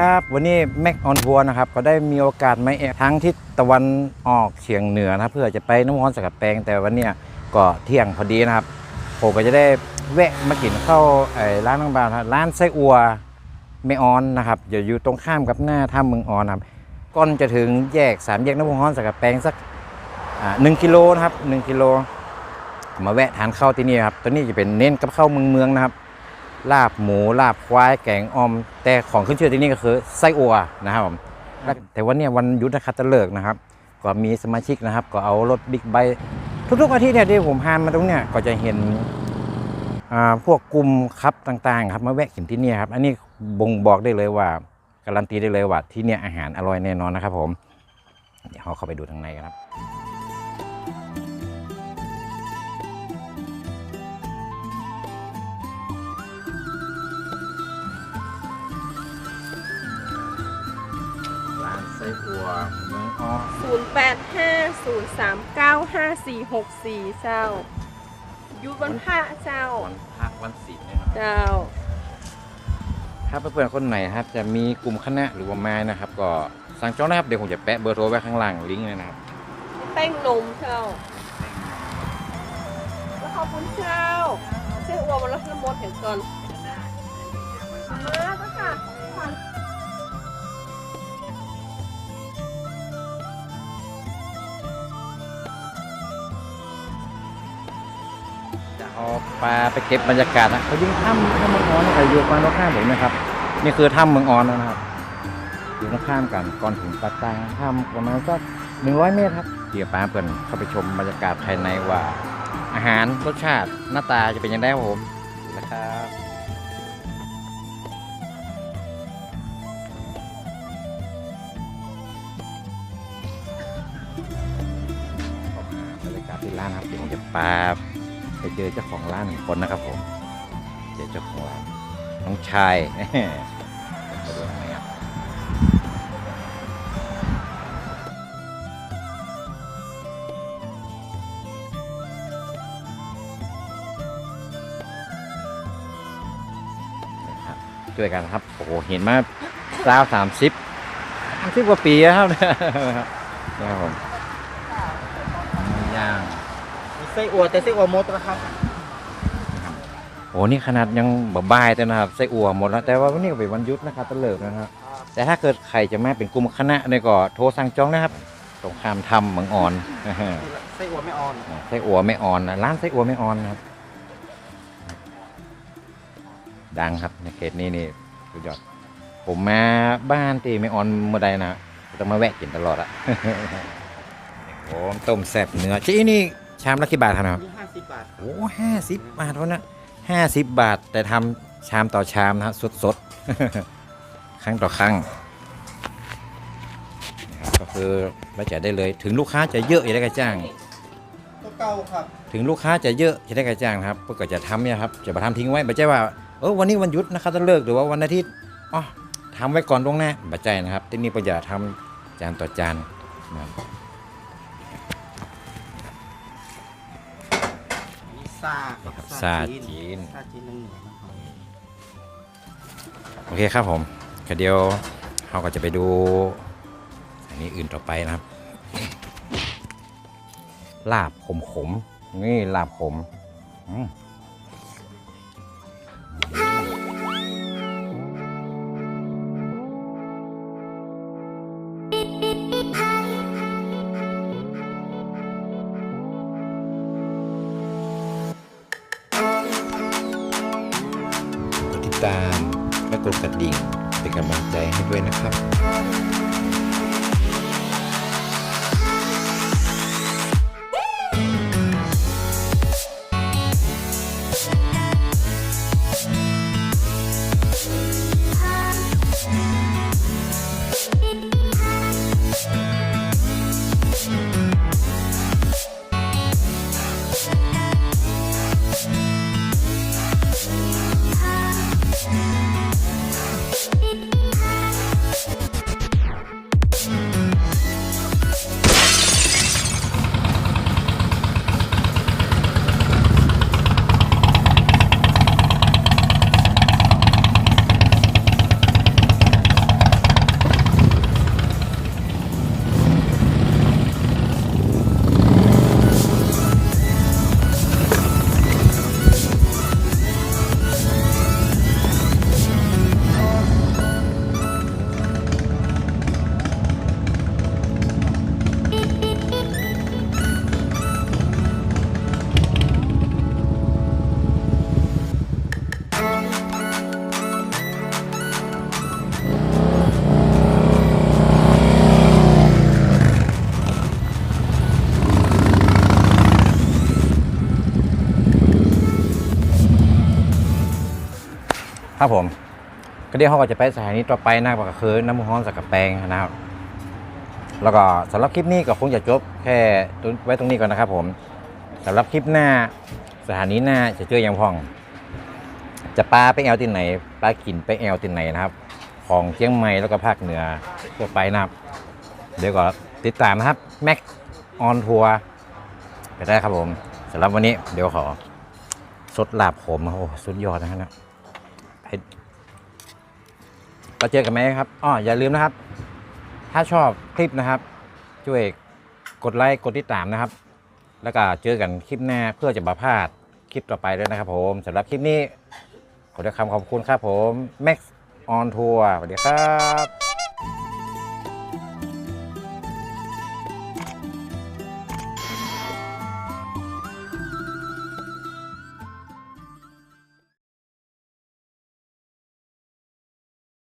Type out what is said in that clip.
ครับ วันนี้แม็กออนทัวร์นะครับก็ได้มีโอกาสมาแอบทั้งทิศตะวันออกเฉียงเหนือนะเพื่อจะไปน้ำร้อนสกัดแปลงแต่วันนี้ก็เที่ยงพอดีนะครับผมก็จะได้แวะมากินข้าวร้านน้องบานะครับร้านไส้อัวเมออนนะครับอยู่อยู่ตรงข้ามกับหน้าถ้ำเมืองออนครับก่อนจะถึงแยกสามแยกน้ำร้อนสกัดแปลงสักหนึ่งกิโลนะครับหนึ่งกิโลมาแวะทานข้าวที่นี่ครับตัวนี้จะเป็นเน้นกับข้าวเมืองเมืองนะครับ ลาบหมูลาบควายแกงออม แต่ของขึ้นชื่อที่นี่ก็คือไส้อัวนะครับผมและแต่วันเนี้ยวันหยุทธคัตฤกษ์นะครับ ก็มีสมาชิกนะครับ ก็เอารถบิ๊กไบค์ทุกๆอาทิตย์เนี่ยที่ผมพานมาตรงเนี้ยก็จะเห็นอ่าพวกกลุ่มครับต่างๆ ครับมาแวะกินที่เนี่ยครับ อันนี้บ่งบอกได้เลยว่าการันตีได้เลยว่าที่เนี่ยอาหารอร่อยแน่นอนนะครับผม เดี๋ยวเราเข้าไปดูทางในกันครับ ร้านไส้อัวเมืองออ0 8 5 0 3 9 5 4 6 4เจ้าอยุวันพระเจ้า วันพระวันศีลเนี่ยเนาะเจ้า ถ้าเพื่อนๆคนไหนนะครับจะมีกลุ่มคณะหรือว่าไม้นะครับ ก็สั่งจองนะครับเดี๋ยวผมจะแปะเบอร์โทรไว้ข้างล่างลิงก์เลยนะครับแป้งนมเจ้า แล้วขอบคุณเจ้าเชื่ออัวมันรับน้ำมดเห็นก่อนมาแล้วค่ะ ผ่านจะเอาปลาไปเก็บบรรยากาศนะเขายิ่งถ้ำถ้ำเมืองออนนี่อยู่ฝั่งตรงข้ามผมนะครับ นี่คือถ้ำเมืองออนนะครับ อยู่ตรงข้ามกันก่อนถึงปากกลางถ้ำประมาณสักหนึ่งร้อยเมตรครับเดี๋ยวป้าเพื่อนเข้าไปชมบรรยากาศภายในว่า อาหารรสชาติหน้าตาจะเป็นยังไงครับผมนะครับบรรยากาศที่ร้านครับเดี๋ยวผมจะปา ไปเจอเจ้าของร้านหนึ่งคนนะครับผมเจอเจ้าของร้านน้องชายมาดูทางไหนครับช่วยกันครับโอ้โหเห็นมาราวสามสิบสามสิบกว่าปีแล้วครับเนี่ยครับผมย่าง ไส้อั่วแต่ไส้อั่วมดนะครับโอ้นี่ขนาดยังบ่ายแต่นะครับไส้อั่วหมดแล้วแต่ว่าวันนี้ก็เป็นวันหยุดนะครับตะเลิกนะครับแต่ถ้าเกิดใครจะมาเป็นกลุ่มคณะเนี่ยก็โทรสั่งจองนะครับตรงข้ามทำเมืองอ่อนไส้อั่วไม่อ่อนไส้อั่วไม่อ่อนนะร้านไส้อั่วไม่อ่อนนะครับ ดังครับในเขตนี้นี่สุดยอดผมมาบ้านตีไม่อ่อนเมื่อใดนะต้องมาแวะกินตลอดอะโอ้ต้มแซ่บเนื้อจีนี่ ชามละกี่บาทครับนะครับนี่ห้าสิบบาทโอ้ห้าสิบบาทเท่านั้นห้าสิบบาทแต่ทำชามต่อชามนะฮะสดสดๆ ครั้งต่อครั้งนะครับก็คือเราจะได้เลย ถึงลูกค้าจะเยอะจะได้กระจ้าง ตัวเก่าครับถึงลูกค้าจะเยอะจะได้กระจ้างนะครับเพื่อก็จะทำเนี่ยครับจะมาทำทิ้งไว้ไม่ใช่ว่าเออวันนี้วันหยุดนะครับจะเลิกหรือว่าวันอาทิตย์อ๋อทำไว้ก่อนล่วงหน้าบัจใจนะครับที่นี่ก็จะทำจานต่อจานนะครับ ซาครับซาจีนซาจีนเหนือนะครับโอเคครับผมก็เดี๋ยวเราก็จะไปดูอันนี้อื่นต่อไปนะครับ ลาบขมขมๆนี่ลาบขมอืม ตามและกดกระดิ่งเป็นกำลังใจให้ด้วยนะครับ ครับผม ก็เดี๋ยวเขาก็จะไปสถานีต่อไปนะครับก็คือน้ำมันฮ้อนสักกะแปงนะครับ แล้วก็สำหรับคลิปนี้ก็คงจะจบแค่ไว้ตรงนี้ก่อนนะครับ ผมสำหรับคลิปหน้าสถานีหน้าจะเจอยังพ่อง จะปลาไปแอลที่ไหนปลากินไปแอลที่ไหนนะครับ ของเชียงใหม่แล้วก็ภาคเหนือทั่วไปนะครับ เดี๋ยวก็ติดตามนะครับแม็กออนทัวร์ไปได้ครับผมสำหรับวันนี้เดี๋ยวขอสดลาบขมโอ้สุดยอดนะฮะนะ ผ็ดเราเจอกันไหมครับอ๋ออย่าลืมนะครับ ถ้าชอบคลิปนะครับ ช่วยกดไลค์กดติดตามนะครับ แล้วก็เจอกันคลิปหน้าเพื่อจะมาพลาดคลิปต่อไปด้วยนะครับผมสำหรับคลิปนี้ขอด้วยคำขอบคุณครับผม Max on Tour สวัสดีครับ